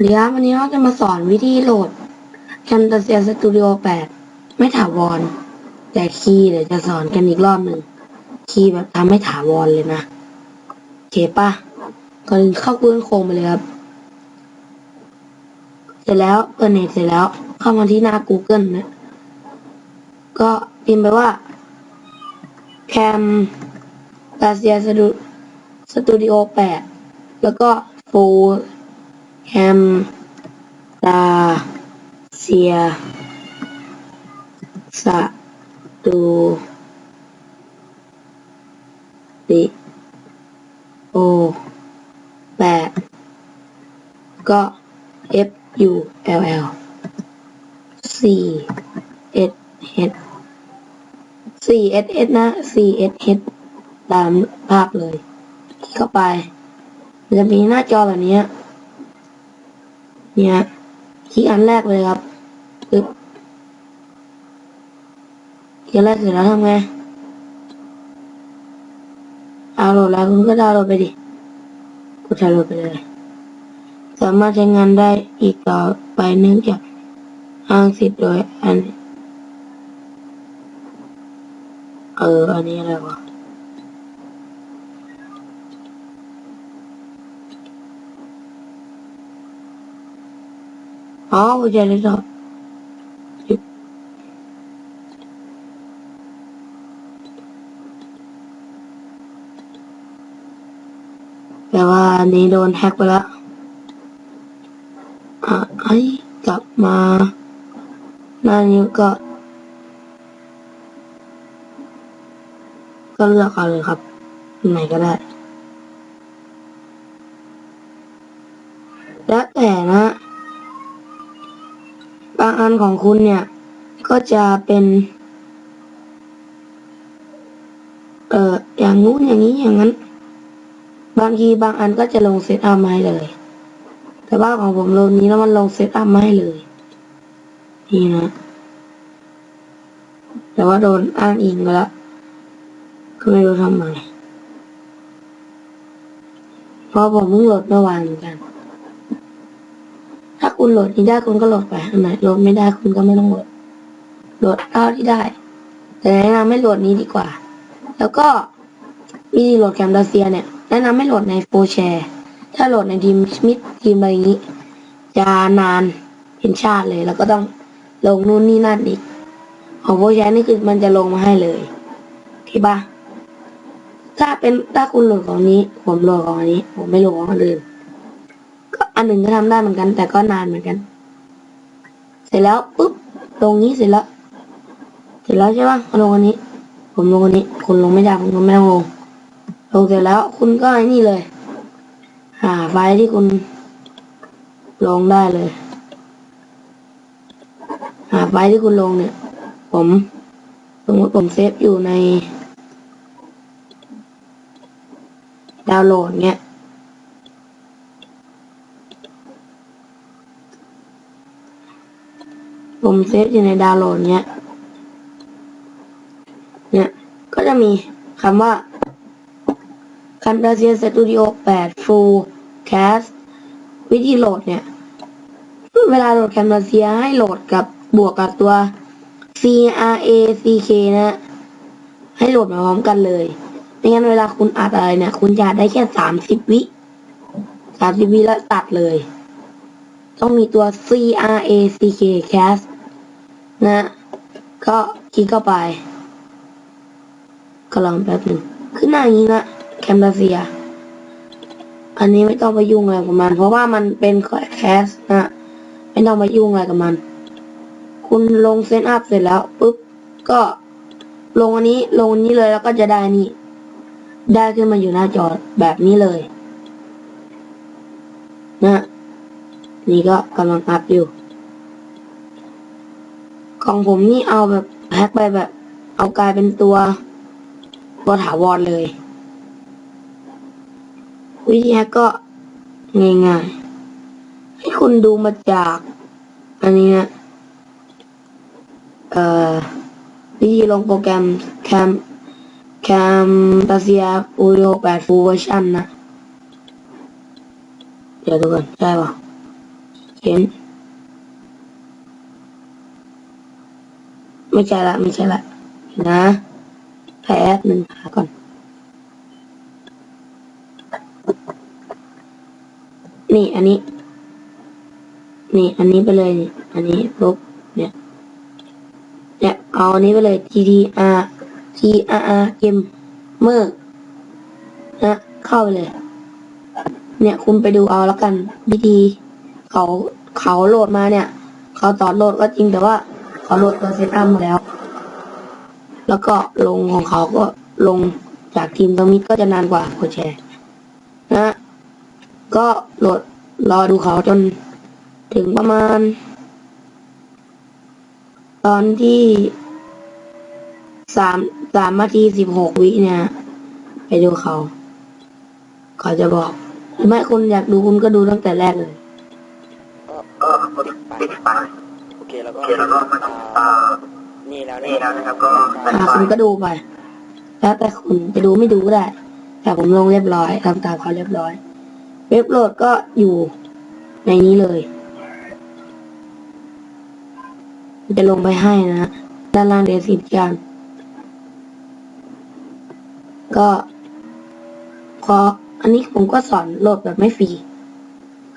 เดี๋ยววันนี้เราจะมาสอนวิธีโหลด Camtasia Studio 8 ไม่ถาวร แต่คีย์เดี๋ยวจะสอนกันอีกรอบหนึ่ง คีย์แบบทำให้ถาวรเลยนะโอเคปะก่อนอื่นเข้า Google Chrome ไปเลยครับ เสร็จแล้วเปิดเน็ตเสร็จแล้ว เข้ามาที่หน้า Google นะ ก็พิมพ์ไปว่า Camtasia Studio 8 แล้วก็ Full แฮมตาเซียสะตูดิโอแปดก็ F U L L C S H C S S นะ C S H ตามภาพเลยคลิกเข้าไป มันจะมีหน้าจอแบบนี้ เนี่ยคลิกอันแรกเลยครับปึ๊บคลิกแรกเสร็จแล้วทำไงดาวน์โหลดแล้วคุณก็ดาวน์โหลดไปดิกดดาวน์โหลดไปเลย สามารถใช้งานได้อีกต่อไปเนื่องจากอ้างสิทธิ์โดยอัน เออ อันนี้อะไรวะ อ๋อกูเจอแล้วแต่ว่าอันนี้โดนแฮ็กไปแล้วอะไอ้กลับมาหน้านี้ก็ ก็เลือกเอาเลยครับ ไหนก็ได้ ของคุณเนี่ย ก็จะเป็น เอ่อ อย่างงู้นอย่างนี้อย่างนั้น บางทีบางอันก็จะลงเซตอัพมาให้เลย แต่ว่าของผมลนี้แล้วมันลงเซตอัพมาให้เลย นี่นะ แต่ว่าโดนอ้างอิงไปแล้วก็ไม่รู้ทำไม เพราะผมเพิ่งโหลดเมื่อวานเหมือนกัน คุณโหลดนี้ได้คุณก็โหลดไปอันไหนโหลดไม่ได้คุณก็ไม่ต้องโหลด โหลดเท่าที่ได้ แต่แนะนำให้โหลดนี้ดีกว่า แล้วก็วิธีโหลดแคมดาเซียเนี่ยแนะนำให้โหลดในโฟแชร์ถ้าโหลดในทีมสมิธทีมอะไรอย่างนี้จะนานเป็นชาติเลย แล้วก็ต้องลงนู่นนี่นั่นอีกของโฟแชร์นี่คือมันจะลงมาให้เลยโอเคปะถ้าเป็นถ้าคุณโหลดของนี้ ผมโหลดของอันนี้ ผมไม่โหลดของอัน อันหนึ่งก็ทำได้เหมือนกัน แต่ก็นานเหมือนกัน เสร็จแล้วปุ๊บลงนี้เสร็จแล้ว เสร็จแล้วใช่ปะลงอันนี้ ผมลงอันนี้ คุณลงไม่ได้คุณก็ไม่ต้องลงลงเสร็จแล้วคุณก็ไอ้นี่เลย หาไฟล์ที่คุณลงได้เลย หาไฟล์ที่คุณลงเนี่ย ผมสมมติผมเซฟอยู่ใน ดาวน์โหลดเนี้ย ผมเซฟอยู่ในดาวน์โหลดเนี้ย เนี่ย ก็จะมีคำว่า Camtasia Studio 8 Full Cast วิธีโหลดเนี่ย เวลาโหลด Camtasia ให้โหลดกับบวกกับตัว CRACK นะ ให้โหลดมาพร้อมกันเลยไม่งั้นเวลาคุณอัดอะไรเนี่ย คุณจะได้แค่30วิ30วิแล้วตัดเลย ต้องมีตัว CRACK cast นะ ก็คลิกเข้าไปก็ลองแป๊บหนึ่งขึ้นหน้าอย่างนี้นะแคม t าเซีย อันนี้ไม่ต้องไปยุ่งอะไรกับมัน เพราะว่ามันเป็นแคสนะไม่ต้องไปยุ่งอะไรกับมัน คุณลงเซตอัพเสร็จแล้วปุ๊บก็ลงอันนี้ลงอันนี้เลยแล้วก็จะได้นี่ ได้ขึ้นมาอยู่หน้าจอแบบนี้เลย นะ นี่ก็กำลังอัพอยู่ ของผมนี่เอาแบบแฮ็กไปแบบ เอากลายเป็นตัวตัวถาวรเลย วิธีแฮกก็ง่ายๆ ให้คุณดูมาจาก อันนี้นะเอ่อวิธีลงโปรแกรมแคมแคมตาเซียอูโ o 8 full version นะ เดี๋ยวดูก่อนใช่ป่ะเห็น ไม่ใช่ละ ไม่ใช่ละ นะแป๊บหนึ่งหาก่อน นี่อันนี้ นี่ อันนี้ไปเลยนี่อันนี้ลบเนี่ย เนี่ยเอาอันนี้ไปเลย G D R G R R M เมอร์นะเข้าไปเลย เนี่ยคุณไปดูเอาแล้วกัน วิธี เขาเขาโหลดมาเนี่ย เขาต่อโหลดก็จริงแต่ว่า เขาโหลดตัวเซตัมแล้ว แล้วก็ลงของเขาก็ลงจากทีมตรงนี้ก็จะนานกว่ากดแชร์นะก็โหลดรอดูเขาจนถึงประมาณ ตอนที่สามสามนาทีสิบหกวิเนี่ย ไปดูเขาเขาจะบอกไม่คุณอยากดูคุณก็ดูตั้งแต่แรกเลย ก็ปิดไป เคแล้วก็อ่านี่แล้วนี่แล้วนะครับ ก็อ่าคุณก็ดูไปแล้วแต่คุณจะดูไม่ดูก็ได้ แต่ผมลงเรียบร้อยทำตามเขาเรียบร้อย เว็บโหลดก็อยู่ในนี้เลยจะลงไปให้นะด้านล่างเดสิบจานก็พออันนี้ผมก็สอนโหลดแบบไม่ฟรี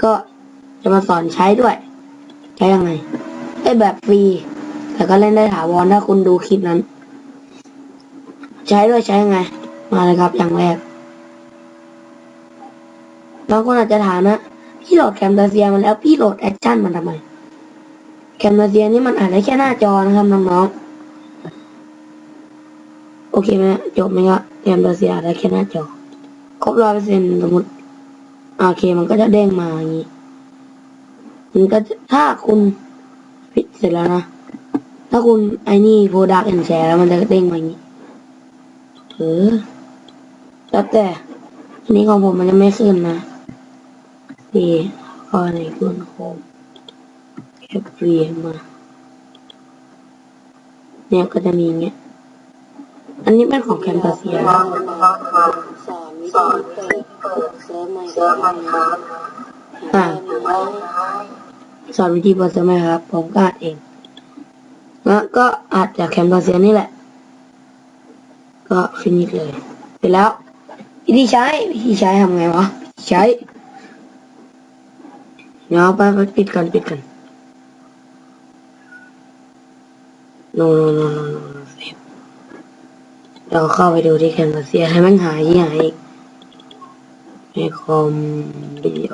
ก็จะมาสอนใช้ด้วย ใช้ยังไง ได้แบบฟรีแต่ก็เล่นได้ถาวรถ้าคุณดูคลิปนั้น ใช้ด้วยใช้ไง มาเลยครับอย่างแรกบางคนอาจจะถามนะพี่โหลดแคมตาเซียมาแล้วพี่โหลดแอคชั่นมันทำไม แคมตาเซียนี่มันอ่านได้แค่หน้าจอนะครับน้องๆโอเคไหมจบไหมครับแคมตาเซียอ่านได้แค่หน้าจอ ครบร้อยเปอร์เซ็นต์สมมติโอเคมันก็จะเด้งมาอย่างนี้มันก็ถ้าคุณ ปิดเสร็จแล้วนะ ถ้าคุณไอ้นี่โปรดักต์แอนแชร์แล้วมันจะเด้งมาอย่างนี้เออแล้วแต่อันนี้ของผมมันจะไม่ขึ้นนะนี่ก็ในกุนโฮมแคปเรียนมาเนี่ยก็จะมีอย่างเงี้ย อันนี้เป็นของแคมปัสเซียสอนวิธีเปิดเปิดเซิร์ฟไมค์ครับอ่า สอนวิธีเปิดใช่ไหมครับ ผมก็อัดเองแล้วก็อัดจากแคมปัสเซียนี่แหละ ก็ฟินิชเลยเสร็จแล้ววิธีใช้วิธีใช้ทำไงวะใช้เดี๋ยวไปไปปิดกันปิดกันโนโนโนโนโนโนเซฟเราเข้าไปดูที่แคนวาเซียให้มันหายยี่หายอีกในคอมวิดีโอ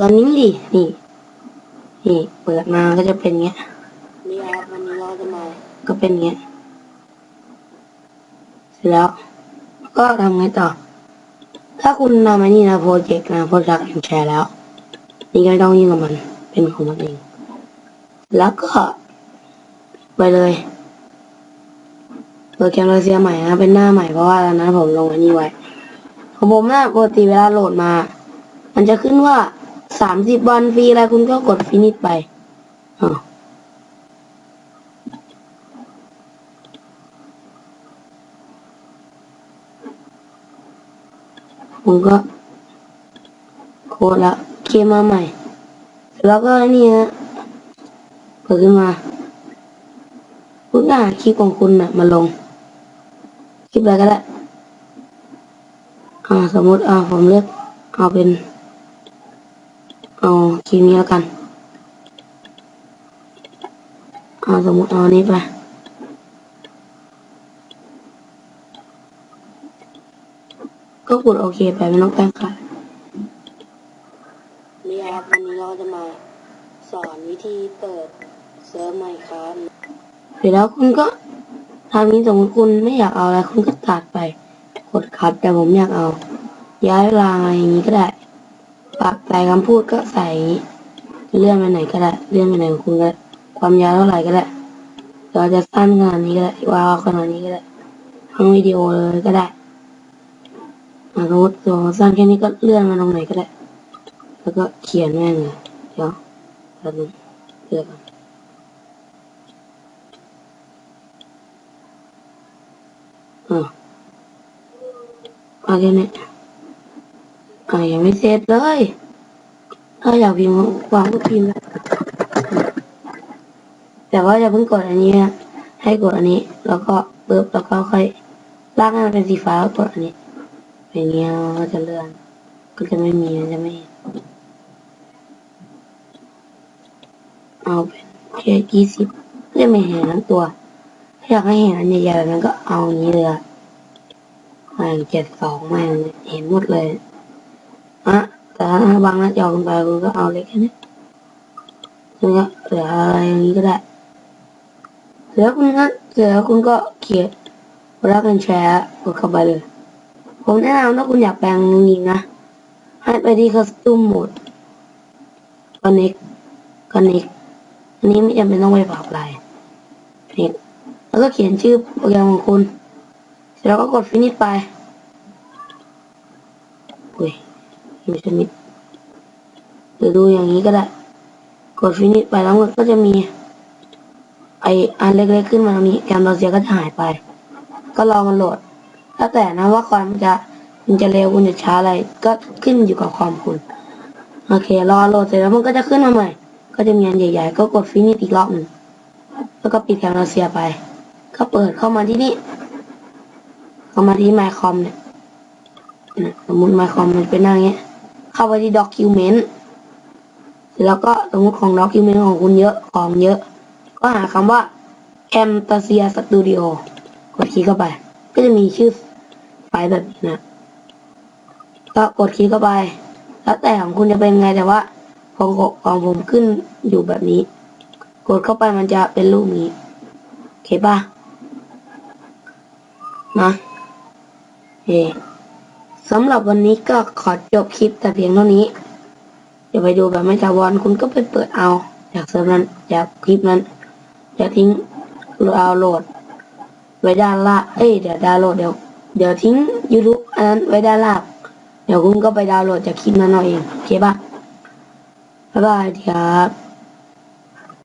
นนี้ดิ นี่ นี่ เปิดมาก็จะเป็นเงี้ย นี่ครับวันนี้เราจะมา ก็เป็นเงี้ย เสร็จแล้ว ก็ทำไงต่อ ถ้าคุณทำอันนี้นะโปรเจกต์นะโปรดักต์แชร์แล้ว นี่ก็ไม่ต้องยุ่งกับมัน เป็นของมันเอง แล้วก็ ไปเลยเปิดแคมเปญเสียใหม่นะ เป็นหน้าใหม่เพราะว่าตอนนั้นผมลงอันนี้ไว้ของผมนะปกติเวลาโหลดมา มันจะขึ้นว่า สามสิบวันฟรีอะไรคุณก็กดฟินิชไปผมก็โค้ดละเคมมาใหม่ แล้วก็นี่ฮะเปิดขึ้นมาคุณก็หาคลิปของคุณนะมาลง คลิปอะไรก็ได้อ่าสมมติอ่าผมเลือกเอาเป็น เอาคีย์นี้แล้วกันอ่าสมมติเอาอันนี้ไปก็กดโอเคไปไม่ต้องแป้งค่ะนี่ครับวันนี้เราจะมาสอนวิธีเปิดเซิร์ฟไมค์ครับเสร็จแล้วคุณก็ทำนี้สมมติคุณไม่อยากเอาอะไรคุณก็ตัดไปกดคัดแต่ผมอยากเอา ย้ายเวลาอะไรอย่างนี้ก็ได้ ปรับใส่คำพูดก็ใส่เลื่อนไปไหนก็ได้เลื่อนไปไหนของคุณก็ได้ความยาวเท่าไหร่ก็ได้เราจะสั้นขนาดนี้ก็ได้วาวขนาดนี้ก็ได้ทั้งวิดีโอเลยก็ได้สมมติตัวสั้นแค่นี้ก็เลื่อนมาตรงไหนก็ได้ แล้วก็เขียนแม่งเลยเดี๋ยวแป๊บนึงเลือกก่อนอะอะไรเนี่ ยอะยังไม่เสร็จเลย ถ้าอยากพิมพ์วางก็พิมพ์เลยแต่ว่าอย่าเพิ่งกดอันนี้นะให้กดอันนี้ แล้วก็ปึ๊บแล้วก็ค่อยลากให้มันเป็นสีฟ้าแล้วกดอันนี้อย่างเงี้ยมันก็จะเลื่อน ก็จะไม่มีจะไม่เอาเป็นแค่ยี่สิบจะไม่เห็นทั้งตัวถ้าอยากให้เห็นอันใหญ่ๆแบบนั้นก็เอาอย่างนี้เลยอะแม่งเจ็ดสองม่งเห็นหมดเลย อะแต่ถ้าบางหน้าจอคุณไปคุณก็เอาเล็กแค่นี้คุณก็เหลืออะไรอย่างนี้ก็ได้เหลือคุณก็เหลือคุณก็เขียนรักกันแชร์กดเข้าไปเลย ผมแนะนำถ้าคุณอยากแปลงจริงนะ ให้ไปที่ custom mode connect connect อันนี้ไม่จำเป็นต้องไปปรับอะไร connect แล้วก็เขียนชื่อโปรแกรมของคุณ เสร็จแล้วก็กด finish ไปอุ้ย อยู่ชนิดหรือดูอย่างนี้ก็ได้ กด finish ไปแล้วมันก็จะมี ไออันเล็กๆขึ้นมาตรงนี้แกมเราเสียก็จะหายไป ก็รอมันโหลดแล้วแต่นะว่าคอมมันจะมันจะเร็วคุณจะช้าอะไร ก็ขึ้นอยู่กับความคุณโอเค รอโหลดเสร็จแล้วมันก็จะขึ้นมาใหม่ ก็จะมีอันใหญ่ ๆ ก็กด finish อีกรอบหนึ่งแล้วก็ปิดแคมเราเสียไป ก็เปิดเข้ามาที่นี่เข้ามาที่ My Com เนี่ยสมมติ My Com มันเป็นหน้าอย่างเงี้ย เข้าไปที่ Document เสร็จแล้วก็สมมติของ Document ของคุณเยอะของเยอะ ก็หาคำว่า Camtasia Studio กดคลิกเข้าไป ก็จะมีชื่อไฟล์แบบนี้นะก็กดคลิกเข้าไป แล้วแต่ของคุณจะเป็นไงแต่ว่าของของผมขึ้นอยู่แบบนี้ กดเข้าไปมันจะเป็นรูปนี้โอเคป่ะนะเอ สำหรับวันนี้ก็ขอจบคลิปแต่เพียงเท่านี้ เดี๋ยวไปดูแบบไม่ถาวรคุณก็ไปเปิดเอา จากเซิร์ฟนั้นจากคลิปนั้นจะทิ้งดาวน์โหลด ไว้ด้านล่างเอ้ยเดี๋ยวดาวน์โหลดเดี๋ยวเดี๋ยวทิ้ง YouTube อันนั้นไว้ด้านล่างเดี๋ยวคุณก็ไปดาวน์โหลดจากคลิปนั้นเอาเองโอเคป่ะบ๊ายบายครับ